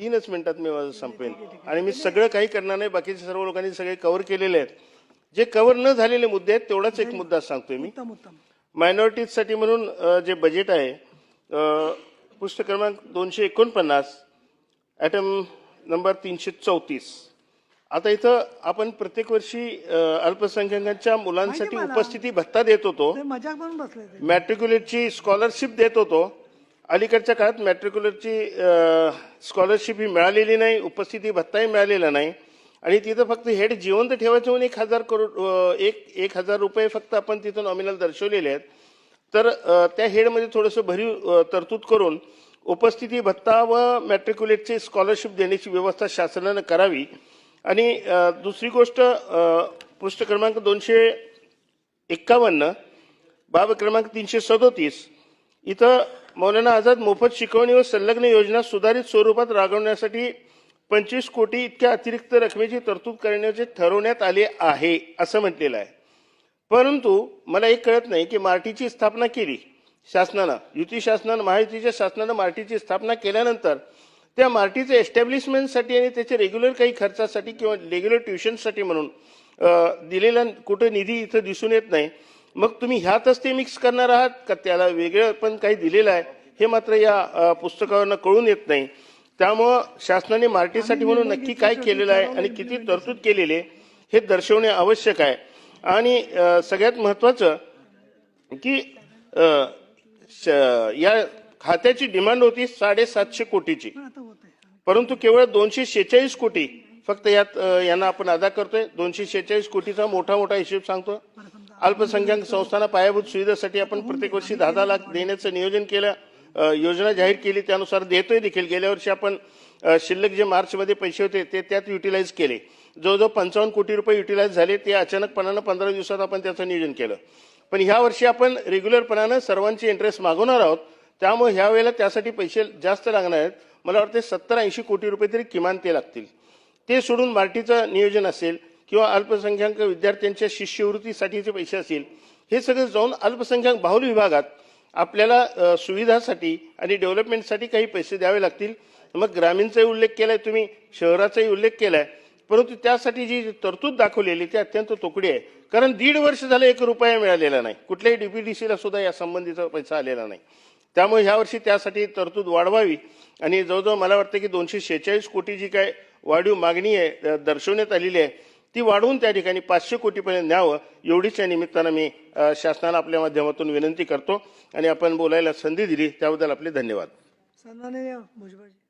तीनच मिनिटात मी माझं संपेन. आणि मी सगळं काही करणार नाही बाकीच्या सर्व लोकांनी सगळे कव्हर केलेले आहेत. जे कव्हर न झालेले मुद्दे आहेत तेवढाच एक मुद्दा सांगतोय मी. मायनॉरिटीजसाठी म्हणून जे बजेट आहे पृष्ठ क्रमांक दोनशे एकोणपन्नास ॲटम नंबर तीनशे चौतीस. आता इथं आपण प्रत्येक वर्षी अल्पसंख्याकांच्या मुलांसाठी मला. उपस्थिती भत्ता देत होतो. मॅट्रिक्युलेटची स्कॉलरशिप देत होतो. अलीकडच्या काळात मॅट्रिक्युलरची स्कॉलरशिप ही मिळालेली नाही उपस्थिती भत्ताही मिळालेला नाही. आणि तिथं फक्त हेड जिवंत ठेवायचे म्हणून एक हजार करोड एक एक हजार रुपये फक्त आपण तिथं नॉमिनल दर्शवलेले आहेत. तर त्या हेडमध्ये थोडंसं भरीव तरतूद करून उपस्थिती भत्ता व मॅट्रिक्युलेटची स्कॉलरशिप देण्याची व्यवस्था शासनानं करावी. आणि दुसरी गोष्ट पृष्ठ क्रमांक दोनशे एक्कावन्न बाब क्रमांक तीनशे सदोतीस इथं मौलाना आझाद मोफत शिकवणी व संलग्न योजना सुधारित स्वरूपात राबवण्यासाठी पंचवीस कोटी इतक्या अतिरिक्त रकमेची तरतूद करण्याचे ठरवण्यात आले आहे असं म्हटलेलं आहे. परंतु मला एक कळत नाही की मार्टीची स्थापना केली. शासनानं युती शासनानं महायुतीच्या शासनानं मार्टीची स्थापना केल्यानंतर त्या मार्टीचे एस्टॅब्लिशमेंटसाठी आणि त्याचे रेग्युलर काही खर्चासाठी किंवा रेग्युलर ट्युशनसाठी म्हणून दिलेला कुठं निधी इथं दिसून येत नाही. मग तुम्ही ह्यातच ते मिक्स करणार आहात का त्याला वेगळं पण काही दिलेलं आहे? हे मात्र या पुस्तकावरनं कळून येत नाही. त्यामुळं शासनाने मार्टीसाठी म्हणून नक्की काय केलेलं आहे आणि किती तरतूद केलेली आहे हे दर्शवणे आवश्यक आहे. आणि सगळ्यात महत्वाचं की या खात्याची डिमांड होती साडेसातशे कोटीची. परंतु केवळ दोनशे शेहेचाळीस कोटी फक्त यात यांना आपण अदा करतोय. दोनशे शेहेचाळीस कोटीचा मोठा मोठा हिशोब सांगतो अल्पसंख्याक संस्थांना पायाभूत सुविधेसाठी आपण प्रत्येक वर्षी दहा दहा लाख देण्याचं नियोजन केलं योजना जाहीर केली त्यानुसार देतोय देखील. गेल्या वर्षी आपण शिल्लक जे मार्चमध्ये पैसे होते ते त्यात युटिलाइज केले. जवळजवळ पंचावन्न कोटी रुपये युटिलाइज झाले ते अचानकपणानं पंधरा दिवसात आपण त्याचं नियोजन केलं. पण ह्या वर्षी आपण रेग्युलरपणानं सर्वांची इंटरेस्ट मागवणार आहोत. त्यामुळे ह्या वेळेला त्यासाठी पैसे जास्त लागणार आहेत. मला वाटते सत्तर ऐंशी कोटी रुपये तरी किमान ते लागतील. ते सोडून मार्टीचं नियोजन असेल किंवा अल्पसंख्याक विद्यार्थ्यांच्या शिष्यवृत्तीसाठीचे पैसे असतील हे सगळं जाऊन अल्पसंख्याक बाहुल विभागात आपल्याला सुविधासाठी आणि डेव्हलपमेंटसाठी काही पैसे द्यावे लागतील. मग ग्रामीणचाही उल्लेख केला आहे तुम्ही शहराचाही उल्लेख केला आहे परंतु त्यासाठी जी तरतूद दाखवलेली ती अत्यंत तोकडी आहे. कारण दीड वर्ष झालं एक रुपया मिळालेला नाही. कुठल्याही डी पी डी सीला सुद्धा या संबंधीचा पैसा आलेला नाही. त्यामुळे ह्यावर्षी त्यासाठी तरतूद वाढवावी आणि जवळजवळ मला वाटतं की दोनशे शेहेचाळीस कोटी जी काय वाढीव मागणी आहे दर्शवण्यात आलेली आहे ती वाढवून त्या ठिकाणी पाचशे कोटीपर्यंत न्यावं एवढीच या निमित्तानं मी शासनाला आपल्या माध्यमातून विनंती करतो आणि आपण बोलायला संधी दिली त्याबद्दल आपले धन्यवाद. भुजबळजी.